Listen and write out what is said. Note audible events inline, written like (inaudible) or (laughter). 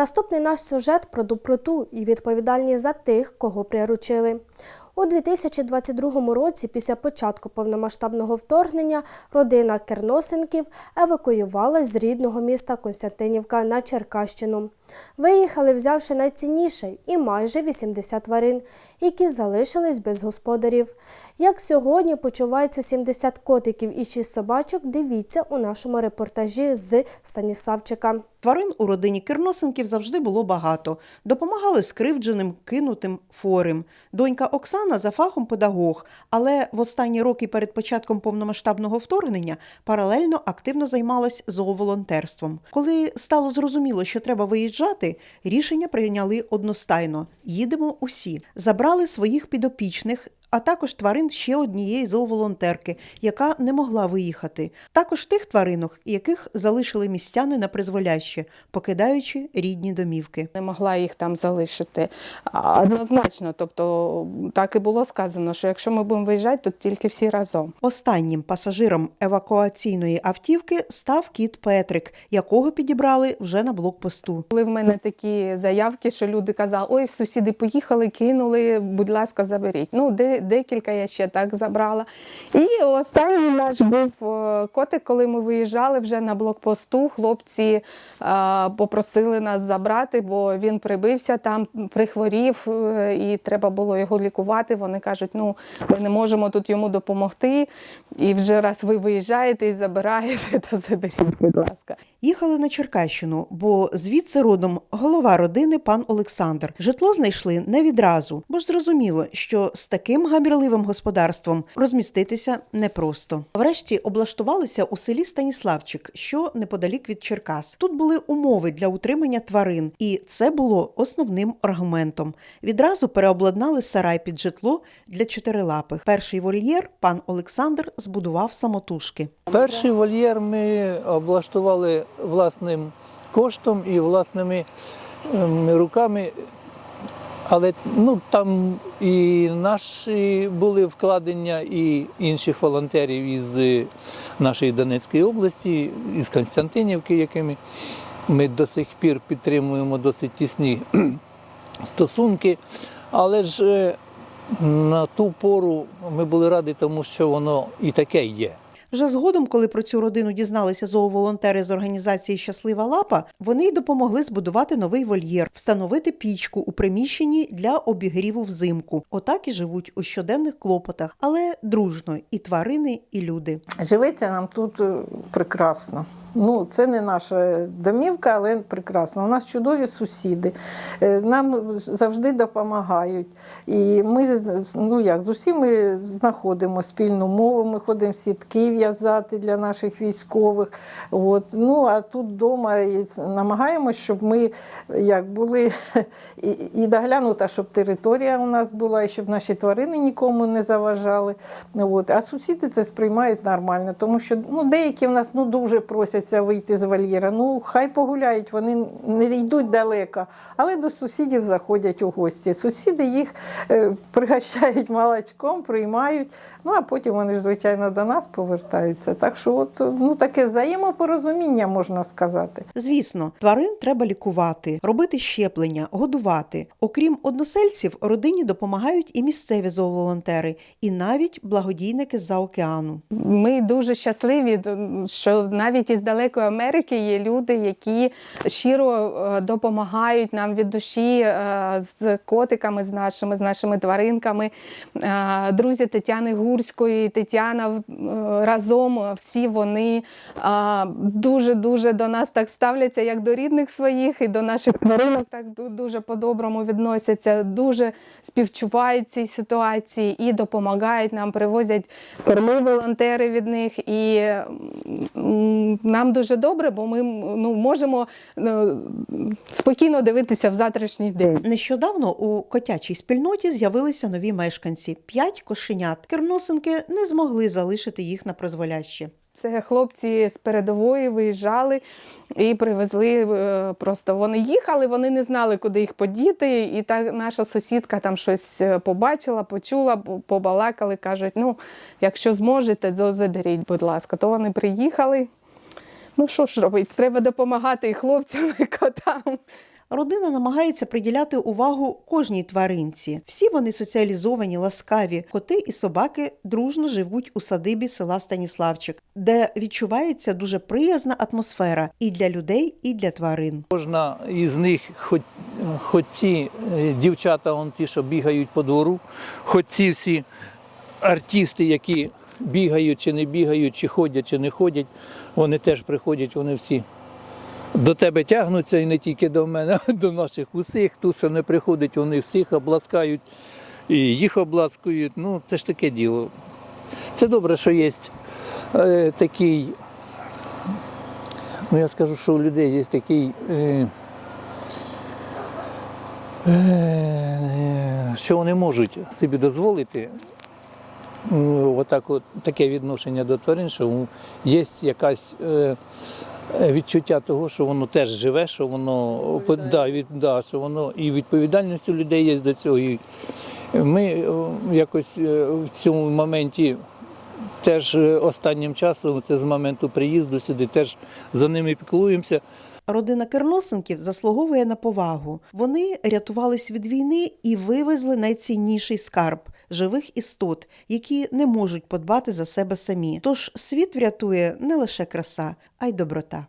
Наступний наш сюжет про доброту і відповідальність за тих, кого приручили. У 2022 році, після початку повномасштабного вторгнення, родина Керносенків евакуювалась з рідного міста Константинівка на Черкащину. Виїхали, взявши найцінніше і майже 80 тварин, які залишились без господарів. Як сьогодні почувається 70 котиків і 6 собачок, дивіться у нашому репортажі з Станіславчика. Тварин у родині Керносенків завжди було багато. Допомагали скривдженим, кинутим, хворим. Донька Оксана за фахом педагог, але в останні роки перед початком повномасштабного вторгнення паралельно активно займалась зооволонтерством. Коли стало зрозуміло, що треба виїжджати, рішення прийняли одностайно: їдемо усі. Забрали своїх підопічних. А також тварин ще однієї зооволонтерки, яка не могла виїхати. Також тих тваринок, яких залишили містяни на призволяще, покидаючи рідні домівки. Не могла їх там залишити. Однозначно, тобто так і було сказано, що якщо ми будемо виїжджати, то тільки всі разом. Останнім пасажиром евакуаційної автівки став кіт Петрик, якого підібрали вже на блокпосту. Були в мене такі заявки, що люди казали, ой, сусіди поїхали, кинули, будь ласка, заберіть. Ну, де, декілька я ще так забрала. І останній наш був е, котик, коли ми виїжджали вже на блокпосту. Хлопці е, попросили нас забрати, бо він прибився там, прихворів, е, і треба було його лікувати. Вони кажуть, ну ми не можемо тут йому допомогти. І вже раз ви виїжджаєте і забираєте, (laughs) то заберіть, будь ласка. Їхали на Черкащину, бо звідси родом голова родини пан Олександр. Житло знайшли не відразу, бо зрозуміло, що з таким гамірливим господарством розміститися непросто. Врешті облаштувалися у селі Станіславчик, що неподалік від Черкас. Тут були умови для утримання тварин, і це було основним аргументом. Відразу переобладнали сарай під житло для чотирилапих. Перший вольєр пан Олександр збудував самотужки. Перший вольєр ми облаштували власним коштом і власними ем, руками. Але ну, там і наші були вкладення, і інших волонтерів із нашої Донецької області, із Константинівки, якими ми до сих пір підтримуємо досить тісні (clears throat) стосунки. Але ж е, на ту пору ми були раді, тому що воно і таке є. Вже згодом, коли про цю родину дізналися зооволонтери з організації Щаслива лапа, вони й допомогли збудувати новий вольєр, встановити пічку у приміщенні для обігріву взимку. Отак і живуть у щоденних клопотах, але дружно і тварини, і люди. Живеться нам тут е, прекрасно. Ну, це не наша домівка, але прекрасно. У нас чудові сусіди. Е, Нам завжди допомагають. І ми ну як, з усіми знаходимо спільну мову. Ми ходимо сітки в'язати для наших військових. От. Ну а тут вдома і намагаємося, щоб ми як були (laughs) і, і доглянута, щоб територія у нас була, і щоб наші тварини нікому не заважали. От. А сусіди це сприймають нормально, тому що ну, деякі в нас ну, дуже просяться вийти з вольєра. Ну, хай погуляють, вони не йдуть далеко, але до сусідів заходять у гості. Сусіди їх е, пригощають (laughs) молочком, приймають, ну а потім вони ж, звичайно, до нас повертаються. Так що, от, ну, таке взаємопорозуміння, можна сказати. Звісно, тварин треба лікувати, робити щеплення, годувати. Окрім односельців, родині допомагають і місцеві зооволонтери, і навіть благодійники з-за океану. Ми дуже щасливі, що навіть із далекої Америки є люди, які щиро е, допомагають нам від душі е, з котиками, з нашими, з нашими тваринками. Е, Друзі Тетяни Гурської, Тетяна разом всі вони дуже дуже до нас так ставляться, як до рідних своїх, і до наших тваринок так дуже по-доброму відносяться, дуже співчувають цій ситуації і допомагають нам, привозять корми волонтери від них. І нам дуже добре, бо ми ну, можемо ну, спокійно дивитися в завтрашній день. Нещодавно у котячій спільноті з'явилися нові мешканці п'ять кошенят. Керносенки не змогли залишити їх на призволяще. Це хлопці з передової виїжджали і привезли. е, Просто вони їхали, вони не знали, куди їх подіти. І так наша сусідка там щось е, побачила, почула, побалакали, кажуть: ну, якщо зможете, то заберіть, будь ласка. То вони приїхали. Ну що ж робити? Треба допомагати і хлопцям, і котам. Родина намагається приділяти увагу кожній тваринці. Всі вони соціалізовані, ласкаві. Коти і собаки дружно живуть у садибі села Станіславчик, де відчувається дуже приязна атмосфера і для людей, і для тварин. Кожна із них, хоч, хоч ці е, дівчата, он ті, що бігають по двору, хоч ці всі артисти, які бігають чи не бігають, чи ходять, чи не ходять, вони теж приходять, вони всі до тебе тягнуться і не тільки до мене, (laughs) а до наших усіх. Тут, що не приходить, вони всіх обласкають і їх обласкують. Ну, це ж таке діло. Це добре, що є е, такий Ну, я скажу, що у людей є такий, е, е, що вони можуть собі дозволити отак от, таке відношення до тварин, що є якась е, відчуття того, що воно теж живе, що воно да, від, да, що воно і відповідальність у людей є до цього. І ми е, якось е, в цьому моменті теж е, останнім часом, це з моменту приїзду сюди, теж за ними піклуємося. Родина Керносенків заслуговує на повагу. Вони рятувались від війни і вивезли найцінніший скарб живих істот, які не можуть подбати за себе самі. Тож світ врятує не лише краса, а й доброта.